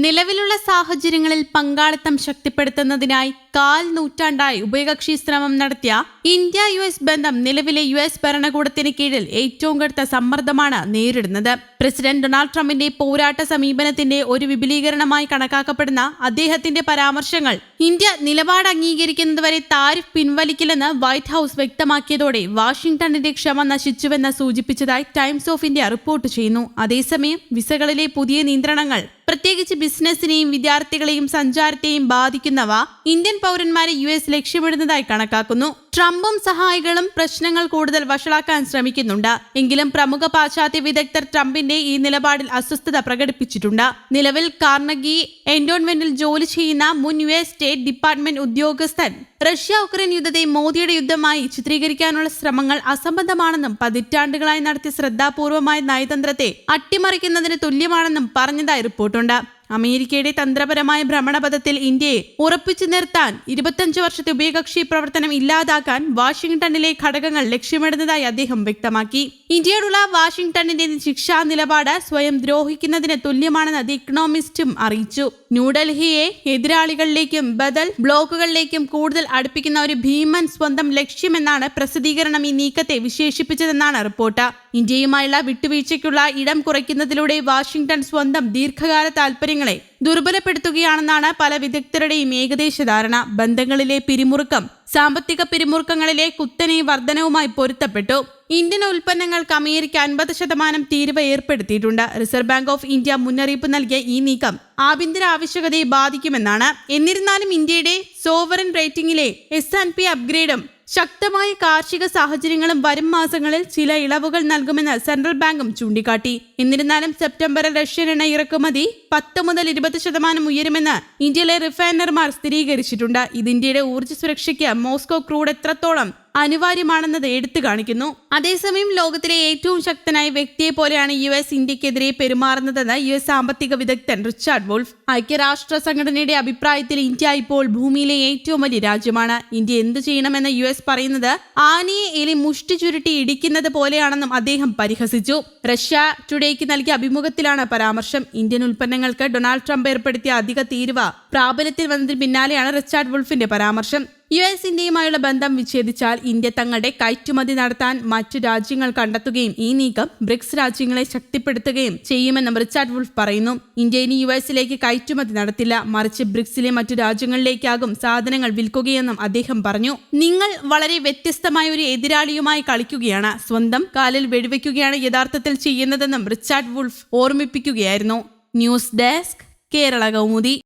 നിലവിലുള്ള സാഹചര്യങ്ങളിൽ പങ്കാളിത്തം ശക്തിപ്പെടുത്തുന്നതിനായി കാൽ നൂറ്റാണ്ടായി ഉഭയകക്ഷി ശ്രമം നടത്തിയ ഇന്ത്യ യു എസ് ബന്ധം നിലവിലെ യു എസ് ഭരണകൂടത്തിന് കീഴിൽ ഏറ്റവും കടുത്ത സമ്മർദ്ദമാണ് നേരിടുന്നത്. പ്രസിഡന്റ് ഡൊണാൾഡ് ട്രംപിന്റെ പോരാട്ട സമീപനത്തിന്റെ ഒരു വിപുലീകരണമായി കണക്കാക്കപ്പെടുന്ന അദ്ദേഹത്തിന്റെ പരാമർശങ്ങൾ ഇന്ത്യ നിലപാട് അംഗീകരിക്കുന്നതുവരെ താരിഫ് പിൻവലിക്കില്ലെന്ന് വൈറ്റ് ഹൌസ് വ്യക്തമാക്കിയതോടെ വാഷിംഗ്ടണിന്റെ ക്ഷമ നശിച്ചുവെന്ന് സൂചിപ്പിച്ചതായി ടൈംസ് ഓഫ് ഇന്ത്യ റിപ്പോർട്ട് ചെയ്യുന്നു. അതേസമയം വിസകളിലെ പുതിയ നിയന്ത്രണങ്ങൾ പ്രത്യേകിച്ച് ബിസിനസിനെയും വിദ്യാർത്ഥികളെയും സഞ്ചാരത്തെയും ബാധിക്കുന്നവ ഇന്ത്യൻ പൗരന്മാരെ യു എസ് ലക്ഷ്യമിടുന്നതായി കണക്കാക്കുന്നു. ട്രംപും സഹായികളും പ്രശ്നങ്ങൾ കൂടുതൽ വഷളാക്കാൻ ശ്രമിക്കുന്നുണ്ട്. എങ്കിലും പ്രമുഖ പാശ്ചാത്യ വിദഗ്ധർ ട്രംപിന്റെ ഈ നിലപാടിൽ അസ്വസ്ഥത പ്രകടിപ്പിച്ചിട്ടുണ്ട്. നിലവിൽ കാർണഗി എൻഡോൺമെന്റിൽ ജോലി ചെയ്യുന്ന മുൻ യു എസ് സ്റ്റേറ്റ് ഡിപ്പാർട്ട്മെന്റ് ഉദ്യോഗസ്ഥൻ റഷ്യ ഉക്രൈൻ യുദ്ധത്തെ മോദിയുടെ യുദ്ധമായി ചിത്രീകരിക്കാനുള്ള ശ്രമങ്ങൾ അസംബന്ധമാണെന്നും പതിറ്റാണ്ടുകളായി നടത്തിയ ശ്രദ്ധാപൂർവമായ നയതന്ത്രത്തെ അട്ടിമറിക്കുന്നതിന് തുല്യമാണെന്നും പറഞ്ഞതായി റിപ്പോർട്ടുണ്ട്. അമേരിക്കയുടെ തന്ത്രപരമായ ഭ്രമണപഥത്തിൽ ഇന്ത്യയെ ഉറപ്പിച്ചു നിർത്താൻ ഇരുപത്തഞ്ച് വർഷത്തെ ഉഭയകക്ഷി പ്രവർത്തനം ഇല്ലാതാക്കാൻ വാഷിംഗ്ടണിലെ ഘടകങ്ങൾ ലക്ഷ്യമിടുന്നതായി അദ്ദേഹം വ്യക്തമാക്കി. ഇന്ത്യയോടുള്ള വാഷിംഗ്ടണിന്റെ ശിക്ഷാ നിലപാട് സ്വയം ദ്രോഹിക്കുന്നതിന് തുല്യമാണെന്ന് ദി ഇക്കണോമിസ്റ്റും അറിയിച്ചു. ന്യൂഡൽഹിയെ എതിരാളികളിലേക്കും ബദൽ ബ്ലോക്കുകളിലേക്കും കൂടുതൽ അടുപ്പിക്കുന്ന ഒരു ഭീമൻ സ്വന്തം ലക്ഷ്യമെന്നാണ് പ്രസിദ്ധീകരണം ഈ നീക്കത്തെ വിശേഷിപ്പിച്ചതെന്നാണ് റിപ്പോർട്ട്. ഇന്ത്യയുമായുള്ള വിട്ടുവീഴ്ചയ്ക്കുള്ള ഇടം കുറയ്ക്കുന്നതിലൂടെ വാഷിംഗ്ടൺ സ്വന്തം ദീർഘകാല താൽപര്യങ്ങളെ ദുർബലപ്പെടുത്തുകയാണെന്നാണ് പല വിദഗ്ധരുടെയും ഏകദേശ ധാരണ ബന്ധങ്ങളിലെ പിരിമുറുക്കം സാമ്പത്തിക പിരിമുറുക്കങ്ങളിലെ കുത്തനെ വർധനവുമായി പൊരുത്തപ്പെട്ടു. ഇന്ത്യൻ ഉൽപ്പന്നങ്ങൾക്ക് അമേരിക്ക അൻപത് ശതമാനം തീരുവ ഏർപ്പെടുത്തിയിട്ടുണ്ട്. റിസർവ് ബാങ്ക് ഓഫ് ഇന്ത്യ മുന്നറിയിപ്പ് നൽകിയ ഈ നീക്കം ആഭ്യന്തര ആവശ്യകതയെ ബാധിക്കുമെന്നാണ്. എന്നിരുന്നാലും ഇന്ത്യയുടെ സോവറൻ റേറ്റിംഗിലെ എസ് ആൻഡ് പി അപ്ഗ്രേഡും ശക്തമായ കാർഷിക സാഹചര്യങ്ങളും വരും മാസങ്ങളിൽ ചില ഇളവുകൾ നൽകുമെന്ന് സെൻട്രൽ ബാങ്കും ചൂണ്ടിക്കാട്ടി. എന്നിരുന്നാലും സെപ്റ്റംബറിൽ റഷ്യൻ എണ്ണ ഇറക്കുമതി പത്ത് മുതൽ ഇരുപത് ശതമാനം ഉയരുമെന്ന് ഇന്ത്യയിലെ റിഫൈനർമാർ സ്ഥിരീകരിച്ചിട്ടുണ്ട്. ഇത് ഇന്ത്യയുടെ ഊർജ സുരക്ഷയ്ക്ക് മോസ്കോ ക്രൂഡ് എത്രത്തോളം അനിവാര്യമാണെന്നത് എടുത്തു കാണിക്കുന്നു. അതേസമയം ലോകത്തിലെ ഏറ്റവും ശക്തനായ വ്യക്തിയെ പോലെയാണ് യു എസ് ഇന്ത്യക്കെതിരെ പെരുമാറുന്നതെന്ന് യു എസ് സാമ്പത്തിക വിദഗ്ധൻ റിച്ചാർഡ് വോൾഫ്. ഐക്യരാഷ്ട്ര സംഘടനയുടെ അഭിപ്രായത്തിൽ ഇന്ത്യ ഇപ്പോൾ ഭൂമിയിലെ ഏറ്റവും വലിയ രാജ്യമാണ്. ഇന്ത്യ എന്ത് ചെയ്യണമെന്ന് യു എസ് പറയുന്നത് ആനയെ എലി മുഷ്ടി ചുരുട്ടി ഇടിക്കുന്നത് പോലെയാണെന്നും അദ്ദേഹം പരിഹസിച്ചു. റഷ്യ ടുഡേക്ക് നൽകിയ അഭിമുഖത്തിലാണ് പരാമർശം. ഇന്ത്യൻ ഉൽപ്പന്നങ്ങൾക്ക് ഡൊണാൾഡ് ട്രംപ് ഏർപ്പെടുത്തിയ അധിക തീരുവ പ്രാബല്യത്തിൽ വന്നതിന് പിന്നാലെയാണ് റിച്ചാർഡ് വുൾഫിന്റെ പരാമർശം. യു എസ് ഇന്ത്യയുമായുള്ള ബന്ധം വിച്ഛേദിച്ചാൽ ഇന്ത്യ തങ്ങളുടെ കയറ്റുമതി നടത്താൻ മറ്റു രാജ്യങ്ങൾ കണ്ടെത്തുകയും ഈ നീക്കം ബ്രിക്സ് രാജ്യങ്ങളെ ശക്തിപ്പെടുത്തുകയും ചെയ്യുമെന്നും റിച്ചാർഡ് വുൾഫ് പറയുന്നു. ഇന്ത്യ ഇനി യു എസിലേക്ക് കയറ്റുമതി നടത്തില്ല. മറിച്ച് ബ്രിക്സിലെ മറ്റു രാജ്യങ്ങളിലേക്കാകും സാധനങ്ങൾ വിൽക്കുകയെന്നും അദ്ദേഹം പറഞ്ഞു. നിങ്ങൾ വളരെ വ്യത്യസ്തമായ ഒരു എതിരാളിയുമായി കളിക്കുകയാണ്. സ്വന്തം കാലിൽ വെടിവെക്കുകയാണ് യഥാർത്ഥത്തിൽ ചെയ്യുന്നതെന്നും Richard Wolff ഓർമ്മിപ്പിക്കുകയായിരുന്നു. News desk Kerala Kaumudi.